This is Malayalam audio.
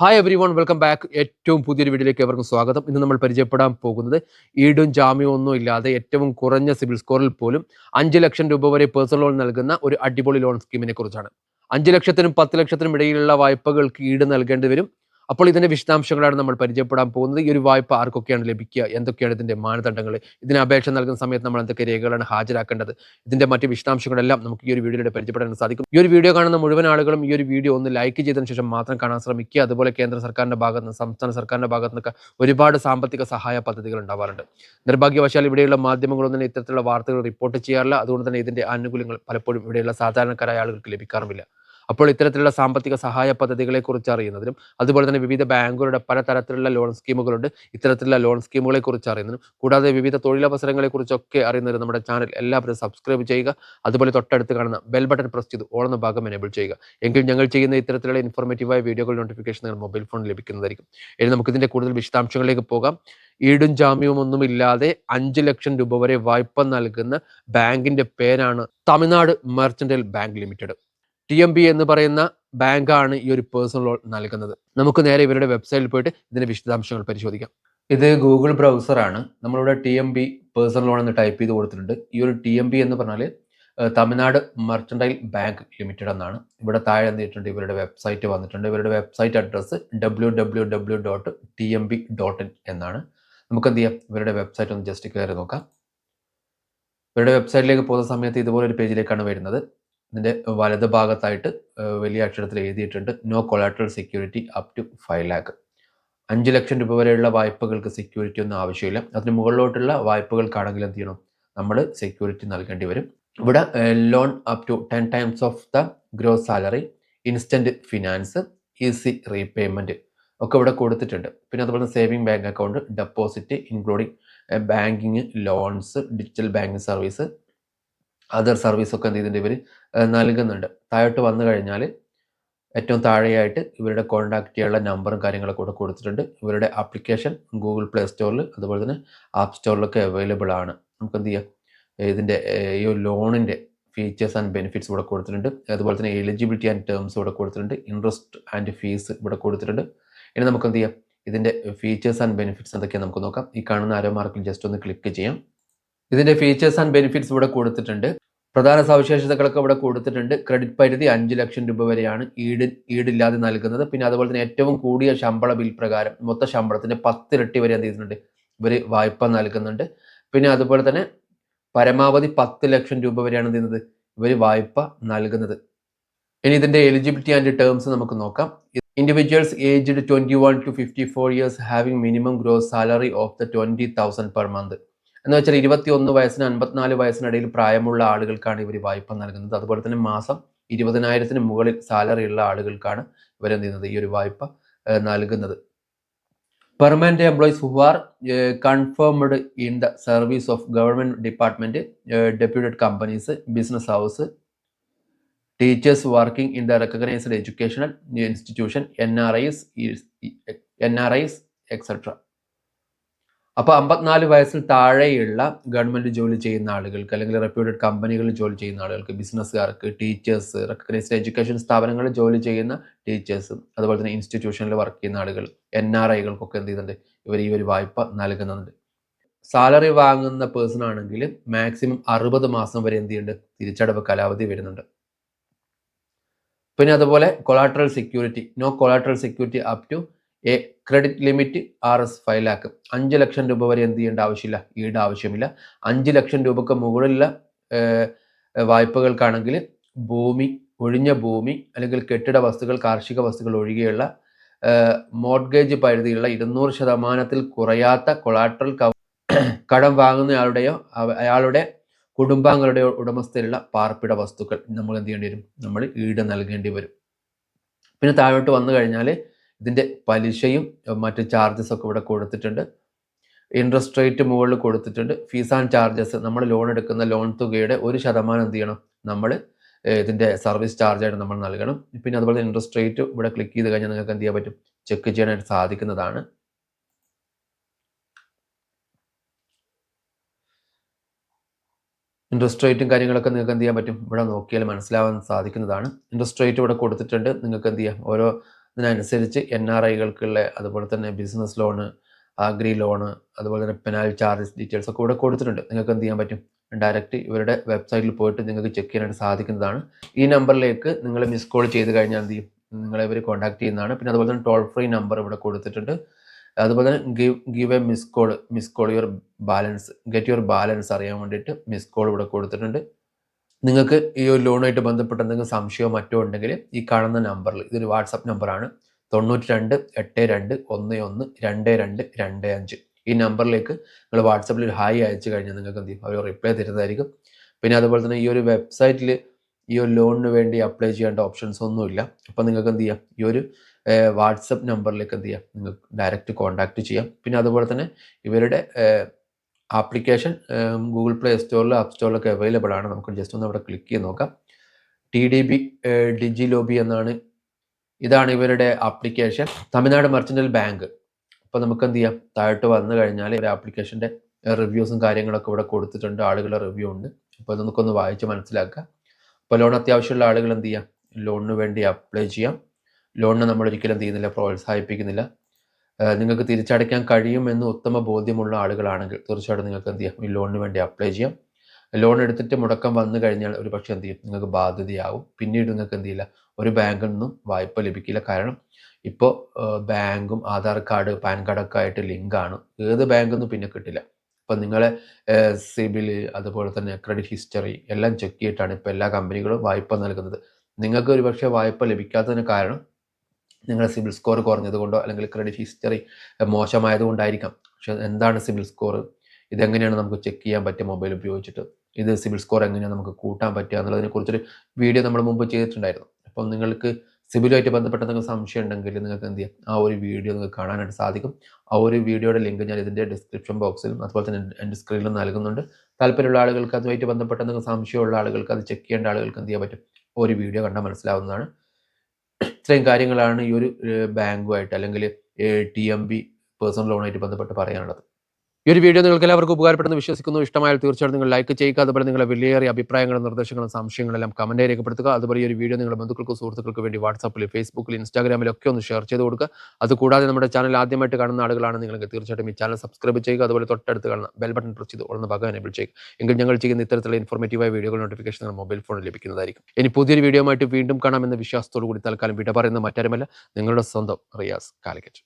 Hi everyone welcome back ഏറ്റവും പുതിയൊരു വീഡിയോയിലേക്ക് എവർക്കും സ്വാഗതം. ഇന്ന് നമ്മൾ പരിചയപ്പെടാൻ പോകുന്നത് ഈടും ജാമ്യവും ഒന്നും ഇല്ലാതെ ഏറ്റവും കുറഞ്ഞ സിവിൽ സ്കോറിൽ പോലും അഞ്ച് ലക്ഷം രൂപ വരെ പേഴ്സണൽ ലോൺ നൽകുന്ന ഒരു അടിപൊളി ലോൺ സ്കീമിനെ കുറിച്ചാണ്. അഞ്ച് ലക്ഷത്തിനും പത്ത് ലക്ഷത്തിനും ഇടയിലുള്ള വായ്പകൾക്ക് ഈട് നൽകേണ്ടി വരും. അപ്പോൾ ഇതിന്റെ വിശദാംശങ്ങളാണ് നമ്മൾ പരിചയപ്പെടാൻ പോകുന്നത്. ഈ ഒരു വായ്പ ആർക്കൊക്കെയാണ് ലഭിക്കുക? എന്തൊക്കെയാണ് ഇതിന്റെ മാനദണ്ഡങ്ങൾ? ഇതിന് അപേക്ഷ നൽകുന്ന സമയത്ത് നമ്മൾ എന്തൊക്കെ രേഖകളാണ് ഹാജരാക്കേണ്ടത്? ഇതിന്റെ മറ്റ് വിശദാംശങ്ങളെല്ലാം നമുക്ക് ഈ ഒരു വീഡിയോയിലൂടെ പരിചയപ്പെടാൻ സാധിക്കും. ഈ ഒരു വീഡിയോ കാണുന്ന മുഴുവൻ ആളുകളും ഈ ഒരു വീഡിയോ ഒന്ന് ലൈക്ക് ചെയ്തതിനു ശേഷം മാത്രം കാണാൻ ശ്രമിക്കുക. അതുപോലെ കേന്ദ്ര സർക്കാരിന്റെ ഭാഗത്ത് നിന്ന് സംസ്ഥാന സർക്കാരിന്റെ ഭാഗത്ത് നിന്നൊക്കെ ഒരുപാട് സാമ്പത്തിക സഹായ പദ്ധതികൾ ഉണ്ടാവാറുണ്ട്. നിർഭാഗ്യവശാൽ ഇവിടെയുള്ള മാധ്യമങ്ങളൊന്നും ഇത്തരത്തിലുള്ള വാർത്തകൾ റിപ്പോർട്ട് ചെയ്യാറില്ല. അതുകൊണ്ട് തന്നെ ഇതിന്റെ ആനുകൂല്യങ്ങൾ പലപ്പോഴും ഇവിടെയുള്ള സാധാരണക്കാരായ ആളുകൾക്ക് ലഭിക്കാറുമില്ല. അപ്പോൾ ഇത്തരത്തിലുള്ള സാമ്പത്തിക സഹായ പദ്ധതികളെ കുറിച്ച് അറിയുന്നതിനും അതുപോലെ തന്നെ വിവിധ ബാങ്കുകളുടെ പലതരത്തിലുള്ള ലോൺ സ്കീമുകളുണ്ട്. ഇത്തരത്തിലുള്ള ലോൺ സ്കീമുകളെ കുറിച്ച് അറിയുന്നതിനും കൂടാതെ വിവിധ തൊഴിലവസരങ്ങളെ കുറിച്ചൊക്കെ അറിയുന്നതിന് നമ്മുടെ ചാനൽ എല്ലാവരും സബ്സ്ക്രൈബ് ചെയ്യുക. അതുപോലെ തൊട്ടടുത്ത് കാണുന്ന ബെൽ ബട്ടൺ പ്രസ് ചെയ്ത് ഓളുന്ന ഭാഗം എനേബിൾ ചെയ്യുക. എങ്കിൽ ഞങ്ങൾ ചെയ്യുന്ന ഇത്തരത്തിലുള്ള ഇൻഫോർമേറ്റീവായ വീഡിയോകൾ നോട്ടിഫിക്കേഷൻ നിങ്ങൾ മൊബൈൽ ഫോണിൽ ലഭിക്കുന്നതായിരിക്കും. ഇനി നമുക്ക് ഇതിന്റെ കൂടുതൽ വിശദാംശങ്ങളിലേക്ക് പോകാം. ഈടും ജാമ്യവും ഒന്നുമില്ലാതെ അഞ്ച് ലക്ഷം രൂപ വരെ വായ്പ നൽകുന്ന ബാങ്കിന്റെ പേരാണ് Tamil Nadu mercantile bank limited. T M B എന്ന് പറയുന്ന ബാങ്കാണ് ഈ ഒരു പേഴ്സണൽ ലോൺ നൽകുന്നത്. നമുക്ക് നേരെ ഇവരുടെ വെബ്സൈറ്റിൽ പോയിട്ട് ഇതിന്റെ വിശദാംശങ്ങൾ പരിശോധിക്കാം. ഇത് ഗൂഗിൾ ബ്രൗസറാണ് നമ്മളിവിടെ T M B personal loan എന്ന് ടൈപ്പ് ചെയ്ത് കൊടുത്തിട്ടുണ്ട്. ഈ ഒരു ടി എം ബി എന്ന് പറഞ്ഞാൽ തമിഴ്നാട് മെർച്ചൻഡൈൽ ബാങ്ക് ലിമിറ്റഡ് എന്നാണ്. ഇവിടെ താഴെ എന്തിട്ടുണ്ട് ഇവരുടെ വെബ്സൈറ്റ് വന്നിട്ടുണ്ട്. ഇവരുടെ website address W W W dot T M B dot in എന്നാണ്. നമുക്ക് എന്ത് ചെയ്യാം? ഇവരുടെ വെബ്സൈറ്റ് ഒന്ന് ജസ്റ്റ് കയറി നോക്കാം. ഇവരുടെ വെബ്സൈറ്റിലേക്ക് പോകുന്ന സമയത്ത് ഇതുപോലെ ഒരു പേജിലേക്കാണ് വരുന്നത്. ഇതിന്റെ വലത് ഭാഗത്തായിട്ട് വലിയ അക്ഷരത്തിൽ എഴുതിയിട്ടുണ്ട് no collateral security up to five lakh അഞ്ച് ലക്ഷം രൂപ വരെയുള്ള വായ്പകൾക്ക് സെക്യൂരിറ്റി ഒന്നും ആവശ്യമില്ല. അതിന് മുകളിലോട്ടുള്ള വായ്പകൾക്കാണെങ്കിൽ എന്ത് ചെയ്യണം? നമ്മൾ സെക്യൂരിറ്റി നൽകേണ്ടി വരും. ഇവിടെ loan up to ten times of the gross salary instant finance easy repayment ഒക്കെ ഇവിടെ കൊടുത്തിട്ടുണ്ട്. പിന്നെ അതുപോലെ saving bank account deposit including banking loans digital banking service other service ഒക്കെ എന്ത് ചെയ്തിട്ടുണ്ട് ഇവർ നൽകുന്നുണ്ട്. താഴോട്ട് വന്നു കഴിഞ്ഞാൽ ഏറ്റവും താഴെയായിട്ട് ഇവരുടെ കോൺടാക്ട് ചെയ്യാനുള്ള നമ്പറും കാര്യങ്ങളൊക്കെ കൂടെ കൊടുത്തിട്ടുണ്ട്. ഇവരുടെ ആപ്ലിക്കേഷൻ ഗൂഗിൾ പ്ലേ സ്റ്റോറിൽ അതുപോലെ തന്നെ ആപ്പ് സ്റ്റോറിലൊക്കെ അവൈലബിൾ ആണ്. നമുക്ക് എന്ത് ചെയ്യാം? ഇതിന്റെ ഈ ലോണിന്റെ ഫീച്ചേഴ്സ് ആൻഡ് ബെനിഫിറ്റ്സ് ഇവിടെ കൊടുത്തിട്ടുണ്ട്. അതുപോലെ തന്നെ എലിജിബിലിറ്റി ആൻഡ് ടേംസ് ഇവിടെ കൊടുത്തിട്ടുണ്ട്. ഇൻട്രസ്റ്റ് ആൻഡ് ഫീസ് ഇവിടെ കൊടുത്തിട്ടുണ്ട്. ഇനി നമുക്ക് എന്ത് ചെയ്യാം? ഇതിന്റെ ഫീച്ചേഴ്സ് ആൻഡ് ബെനിഫിറ്റ്സ് എന്തൊക്കെയാണ് നമുക്ക് നോക്കാം. ഈ കാണുന്ന ആരോ മാർക്കിൽ ജസ്റ്റ് ഒന്ന് ക്ലിക്ക് ചെയ്യാം. ഇതിന്റെ ഫീച്ചേഴ്സ് ആൻഡ് ബെനിഫിറ്റ്സ് ഇവിടെ കൊടുത്തിട്ടുണ്ട്. പ്രധാന സവിശേഷതകളൊക്കെ ഇവിടെ കൊടുത്തിട്ടുണ്ട്. ക്രെഡിറ്റ് പരിധി അഞ്ച് ലക്ഷം രൂപ വരെയാണ് ഈട് ഈടില്ലാതെ നൽകുന്നത്. പിന്നെ അതുപോലെ തന്നെ ഏറ്റവും കൂടിയ ശമ്പള ബിൽ പ്രകാരം മൊത്ത ശമ്പളത്തിന്റെ പത്തിരട്ടി വരെ എന്ത് ചെയ്യുന്നുണ്ട്? ഇവർ വായ്പ നൽകുന്നുണ്ട്. പിന്നെ അതുപോലെ തന്നെ പരമാവധി പത്ത് ലക്ഷം രൂപ വരെയാണ് എന്ത് ചെയ്യുന്നത്? ഇവർ വായ്പ നൽകുന്നത്. ഇനി ഇതിന്റെ എലിജിബിലിറ്റി ആൻഡ് ടേംസ് നമുക്ക് നോക്കാം. Individuals aged twenty one to fifty four years having minimum gross salary of the twenty thousand per month എന്ന് വെച്ചാൽ ഇരുപത്തി ഒന്ന് വയസ്സിന് അൻപത്തിനാല് വയസ്സിനിടയിൽ പ്രായമുള്ള ആളുകൾക്കാണ് ഇവർ വായ്പ നൽകുന്നത്. അതുപോലെ തന്നെ മാസം ഇരുപതിനായിരത്തിന് മുകളിൽ സാലറി ഉള്ള ആളുകൾക്കാണ് ഇവരെന്ത് ചെയ്യുന്നത്? ഈ ഒരു വായ്പ നൽകുന്നത്. Permanent employees who are confirmed in the service of government department deputed companies business house teachers working in the recognised educational institution N R Is N R Is etcetera അപ്പോൾ അമ്പത്തിനാല് വയസ്സിൽ താഴെയുള്ള ഗവൺമെന്റ് ജോലി ചെയ്യുന്ന ആളുകൾക്ക് അല്ലെങ്കിൽ റെപ്യൂട്ടഡ് കമ്പനികളിൽ ജോലി ചെയ്യുന്ന ആളുകൾക്ക് ബിസിനസ്സുകാർക്ക് ടീച്ചേഴ്സ് റെക്കഗ്നൈസ്ഡ് എഡ്യൂക്കേഷൻ സ്ഥാപനങ്ങളിൽ ജോലി ചെയ്യുന്ന ടീച്ചേഴ്സ് അതുപോലെ തന്നെ ഇൻസ്റ്റിറ്റ്യൂഷനിൽ വർക്ക് ചെയ്യുന്ന ആളുകൾ എൻ ആർ ഐകൾക്കൊക്കെ എന്ത് ചെയ്യുന്നുണ്ട്? ഇവർ ഈ ഒരു വായ്പ നൽകുന്നുണ്ട്. സാലറി വാങ്ങുന്ന പേഴ്സൺ ആണെങ്കിൽ മാക്സിമം അറുപത് മാസം വരെ എന്ത് ചെയ്യുന്നുണ്ട്? തിരിച്ചടവ് കാലാവധി വരുന്നുണ്ട്. പിന്നെ അതുപോലെ collateral security no collateral security up to a credit limit R S five lakh അഞ്ച് ലക്ഷം രൂപ വരെ എന്ത് ചെയ്യേണ്ട ആവശ്യമില്ല ഈട് ആവശ്യമില്ല. അഞ്ച് ലക്ഷം രൂപക്ക് മുകളിലുള്ള വായ്പകൾക്കാണെങ്കിൽ ഭൂമി ഒഴിഞ്ഞ ഭൂമി അല്ലെങ്കിൽ കെട്ടിട വസ്തുക്കൾ കാർഷിക വസ്തുക്കൾ ഒഴികെയുള്ള മോഡ്ഗേജ് പരിധിയുള്ള ഇരുന്നൂറ് ശതമാനത്തിൽ കുറയാത്ത കൊളാട്രൽ കടം വാങ്ങുന്നയാളുടെയോ അയാളുടെ കുടുംബാംഗങ്ങളുടെ ഉടമസ്ഥയിലുള്ള പാർപ്പിട വസ്തുക്കൾ നമ്മൾ എന്ത് ചെയ്യേണ്ടി വരും? നമ്മൾ ഈട് നൽകേണ്ടി വരും. പിന്നെ താഴോട്ട് വന്നു കഴിഞ്ഞാൽ ഇതിന്റെ പലിശയും മറ്റ് ചാർജസ് ഒക്കെ ഇവിടെ കൊടുത്തിട്ടുണ്ട്. ഇൻട്രസ്റ്റ് റേറ്റ് മുകളിൽ കൊടുത്തിട്ടുണ്ട്. ഫീസ് ആൻഡ് ചാർജസ് നമ്മൾ ലോൺ എടുക്കുന്ന ലോൺ തുകയുടെ ഒരു ശതമാനം എന്ത് ചെയ്യണം? നമ്മൾ ഇതിന്റെ സർവീസ് ചാർജായിട്ട് നമ്മൾ നൽകണം. പിന്നെ അതുപോലെ ഇൻട്രസ്റ്റ് റേറ്റ് ഇവിടെ ക്ലിക്ക് ചെയ്ത് കഴിഞ്ഞാൽ നിങ്ങൾക്ക് എന്ത് ചെയ്യാൻ പറ്റും? ചെക്ക് ചെയ്യാനായിട്ട് സാധിക്കുന്നതാണ്. ഇൻട്രസ്റ്റ് റേറ്റും കാര്യങ്ങളൊക്കെ നിങ്ങൾക്ക് എന്ത് ചെയ്യാൻ പറ്റും? ഇവിടെ നോക്കിയാൽ മനസ്സിലാവാൻ സാധിക്കുന്നതാണ്. ഇൻട്രസ്റ്റ് റേറ്റ് ഇവിടെ കൊടുത്തിട്ടുണ്ട്. നിങ്ങൾക്ക് എന്ത് ചെയ്യാം? ഓരോ ഇതിനനുസരിച്ച് എൻ ആർ ഐകൾക്കുള്ള അതുപോലെ തന്നെ ബിസിനസ് ലോണ് ആഗ്രി ലോണ് അതുപോലെ തന്നെ പെനാൽ ചാർജസ് ഡീറ്റെയിൽസ് ഒക്കെ ഇവിടെ കൊടുത്തിട്ടുണ്ട്. നിങ്ങൾക്ക് എന്ത് ചെയ്യാൻ പറ്റും? ഡയറക്റ്റ് ഇവരുടെ വെബ്സൈറ്റിൽ പോയിട്ട് നിങ്ങൾക്ക് ചെക്ക് ചെയ്യാനായിട്ട് സാധിക്കുന്നതാണ്. ഈ നമ്പറിലേക്ക് നിങ്ങൾ മിസ് കോൾ ചെയ്ത് കഴിഞ്ഞാൽ എന്ത് ചെയ്യും? നിങ്ങളെ ഇവർ കോൺടാക്ട് ചെയ്യുന്നതാണ്. പിന്നെ അതുപോലെ തന്നെ ടോൾ ഫ്രീ നമ്പർ ഇവിടെ കൊടുത്തിട്ടുണ്ട്. അതുപോലെ തന്നെ give give a miss call miss call your balance get your balance അറിയാൻ വേണ്ടിയിട്ട് മിസ് കോൾ ഇവിടെ കൊടുത്തിട്ടുണ്ട്. നിങ്ങൾക്ക് ഈ ഒരു ലോണുമായിട്ട് ബന്ധപ്പെട്ട എന്തെങ്കിലും സംശയമോ മറ്റോ ഉണ്ടെങ്കിൽ ഈ കാണുന്ന നമ്പറിൽ ഇതൊരു വാട്സപ്പ് നമ്പറാണ് തൊണ്ണൂറ്റി രണ്ട് എട്ട് രണ്ട് ഒന്ന് ഒന്ന് രണ്ട് രണ്ട് രണ്ട് അഞ്ച്. ഈ നമ്പറിലേക്ക് നിങ്ങൾ വാട്സപ്പിൽ ഒരു ഹായ് അയച്ചു കഴിഞ്ഞാൽ നിങ്ങൾക്ക് എന്ത് ചെയ്യും? അവർ റിപ്ലൈ തരുന്നതായിരിക്കും. പിന്നെ അതുപോലെ തന്നെ ഈ ഒരു വെബ്സൈറ്റിൽ ഈ ഒരു ലോണിന് വേണ്ടി അപ്ലൈ ചെയ്യേണ്ട ഓപ്ഷൻസ് ഒന്നുമില്ല അപ്പം നിങ്ങൾക്ക് എന്ത് ചെയ്യാം? ഈ ഒരു വാട്സപ്പ് നമ്പറിലേക്ക് എന്ത് ചെയ്യാം? നിങ്ങൾക്ക് ഡയറക്റ്റ് കോൺടാക്റ്റ് ചെയ്യാം. പിന്നെ അതുപോലെ തന്നെ ഇവരുടെ ആപ്ലിക്കേഷൻ ഗൂഗിൾ പ്ലേ സ്റ്റോറിൽ ആപ്പ് സ്റ്റോറിലൊക്കെ അവൈലബിൾ ആണ്. നമുക്ക് ജസ്റ്റ് ഒന്ന് അവിടെ ക്ലിക്ക് ചെയ്ത് നോക്കാം. T D B digi lobby എന്നാണ്. ഇതാണ് ഇവരുടെ ആപ്ലിക്കേഷൻ തമിഴ്നാട് മെർച്ചന്റൽ ബാങ്ക് അപ്പോൾ നമുക്ക് എന്ത് ചെയ്യാം? താഴോട്ട് വന്നു കഴിഞ്ഞാൽ ഒരു ആപ്ലിക്കേഷന്റെ റിവ്യൂസും കാര്യങ്ങളൊക്കെ ഇവിടെ കൊടുത്തിട്ടുണ്ട്. ആളുകളുടെ റിവ്യൂ ഉണ്ട്. അപ്പോൾ ഇത് നമുക്കൊന്ന് വായിച്ച് മനസ്സിലാക്കുക അപ്പോൾ ലോൺ അത്യാവശ്യമുള്ള ആളുകൾ എന്ത് ചെയ്യാം? ലോണിന് വേണ്ടി അപ്ലൈ ചെയ്യാം. ലോണിന് നമ്മൾ ഒരിക്കലും എന്ത് ചെയ്യുന്നില്ല പ്രോത്സാഹിപ്പിക്കുന്നില്ല. നിങ്ങൾക്ക് തിരിച്ചടയ്ക്കാൻ കഴിയുമെന്ന് ഉത്തമ ബോധ്യമുള്ള ആളുകളാണെങ്കിൽ തീർച്ചയായിട്ടും നിങ്ങൾക്ക് എന്ത് ചെയ്യാം? ഈ ലോണിന് വേണ്ടി അപ്ലൈ ചെയ്യാം. ലോൺ എടുത്തിട്ട് മുടക്കം വന്നു കഴിഞ്ഞാൽ ഒരു പക്ഷേ എന്ത് ചെയ്യും? നിങ്ങൾക്ക് ബാധ്യതയാവും. പിന്നീട് നിങ്ങൾക്ക് എന്ത് ചെയ്യില്ല? ഒരു ബാങ്കിൽ നിന്നും വായ്പ ലഭിക്കില്ല. കാരണം ഇപ്പോൾ ബാങ്കും ആധാർ കാർഡ് പാൻ കാർഡൊക്കെ ആയിട്ട് ലിങ്കാണ് ഏത് ബാങ്കിൽ നിന്നും പിന്നെ കിട്ടില്ല. അപ്പം നിങ്ങളെ സിബിൽ അതുപോലെ തന്നെ ക്രെഡിറ്റ് ഹിസ്റ്ററി എല്ലാം ചെക്ക് ചെയ്തിട്ടാണ് ഇപ്പോൾ എല്ലാ കമ്പനികളും വായ്പ നൽകുന്നത്. നിങ്ങൾക്ക് ഒരു പക്ഷേ വായ്പ ലഭിക്കാത്തതിന് കാരണം നിങ്ങളുടെ സിബിൽ സ്കോർ കുറഞ്ഞതുകൊണ്ടോ അല്ലെങ്കിൽ ക്രെഡിറ്റ് ഹിസ്റ്ററി മോശമായതുകൊണ്ടായിരിക്കാം. പക്ഷെ എന്താണ് സിബിൽ സ്കോർ? ഇതെങ്ങനെയാണ് നമുക്ക് ചെക്ക് ചെയ്യാൻ പറ്റുക മൊബൈൽ ഉപയോഗിച്ചിട്ട്? ഇത് സിബിൽ സ്കോർ എങ്ങനെയാണ് നമുക്ക് കൂട്ടാൻ പറ്റുക എന്നുള്ളതിനെ കുറിച്ചൊരു വീഡിയോ നമ്മൾ മുമ്പ് ചെയ്തിട്ടുണ്ടായിരുന്നു. അപ്പം നിങ്ങൾക്ക് സിബിലുമായിട്ട് ബന്ധപ്പെട്ട എന്തെങ്കിലും സംശയം ഉണ്ടെങ്കിൽ നിങ്ങൾക്ക് എന്ത് ചെയ്യാം? ആ ഒരു വീഡിയോ നിങ്ങൾക്ക് കാണാനായിട്ട് സാധിക്കും. ആ ഒരു വീഡിയോയുടെ ലിങ്ക് ഞാൻ ഇതിന്റെ ഡിസ്ക്രിപ്ഷൻ ബോക്സിലും അതുപോലെ തന്നെ എന്റെ സ്ക്രീനിലും നൽകുന്നുണ്ട്. താല്പര്യമുള്ള ആളുകൾക്ക് അതുമായിട്ട് ബന്ധപ്പെട്ട എന്തെങ്കിലും സംശയമുള്ള ആളുകൾക്ക് അത് ചെക്ക് ചെയ്യേണ്ട ആളുകൾക്ക് എന്ത് ചെയ്യാൻ പറ്റും? ഒരു വീഡിയോ കണ്ടാൽ മനസ്സിലാവുന്നതാണ്. ഇത്രയും കാര്യങ്ങളാണ് ഈ ഒരു ബാങ്കുമായിട്ട് അല്ലെങ്കിൽ ടി എം ബി പേഴ്സണൽ ലോണായിട്ട് ബന്ധപ്പെട്ട് പറയാനുള്ളത്. ഈ ഒരു വീഡിയോ നിങ്ങൾക്ക് എല്ലാവർക്കും ഉപകാരപ്പെടുന്നു വിശ്വസിക്കുന്നു. ഇഷ്ടമായാൽ തീർച്ചയായിട്ടും നിങ്ങൾ ലൈക്ക് ചെയ്യുക. അതുപോലെ നിങ്ങളുടെ വിലയേറിയ അഭിപ്രായങ്ങളും നിർദ്ദേശങ്ങളും സംശയങ്ങളെല്ലാം കമന്റ് രേഖപ്പെടുത്തുക. അതുപോലെ ഈ ഒരു വീഡിയോ നിങ്ങളുടെ ബന്ധുക്കൾക്കും സുഹൃത്തുക്കൾക്ക് വേണ്ടി വാട്സാപ്പിൽ ഫേസ്ബുക്കിൽ ഇൻസ്റ്റാഗ്രാമിലും ഒക്കെ ഒന്ന് ഷെയർ ചെയ്ത് കൊടുക്കുക. അതുകൂടാതെ നമ്മുടെ ചാനൽ ആദ്യമായിട്ട് കാണുന്ന ആളുകളാണ് നിങ്ങൾക്ക് തീർച്ചയായിട്ടും ഈ ചാനൽ സബ്സ്ക്രൈബ് ചെയ്യുക. അതുപോലെ തൊട്ടടുത്ത് കാണുന്ന ബെൽ ബട്ടൺ പ്രസ് ചെയ്ത് ഉടനെ ഭാഗം എനേബിൾ ചെയ്യുക. എങ്കിൽ ഞങ്ങൾ ചെയ്യുന്ന ഇത്തരത്തിലുള്ള ഇൻഫോർമേറ്റീവായ വീഡിയോകൾ നോട്ടിഫിക്കേഷൻ നിങ്ങളുടെ മൊബൈൽ ഫോണിൽ ലഭിക്കുന്നതായിരിക്കും. ഇനി പുതിയൊരു വീഡിയോ ആയിട്ട് വീണ്ടും കാണാമെന്ന വിശ്വാസത്തോടു കൂടി തൽക്കാലം വിട പറയുന്ന. മറ്റാരുമല്ല നിങ്ങളുടെ സ്വന്തം റിയാസ് കാലിക്കറ്റ്.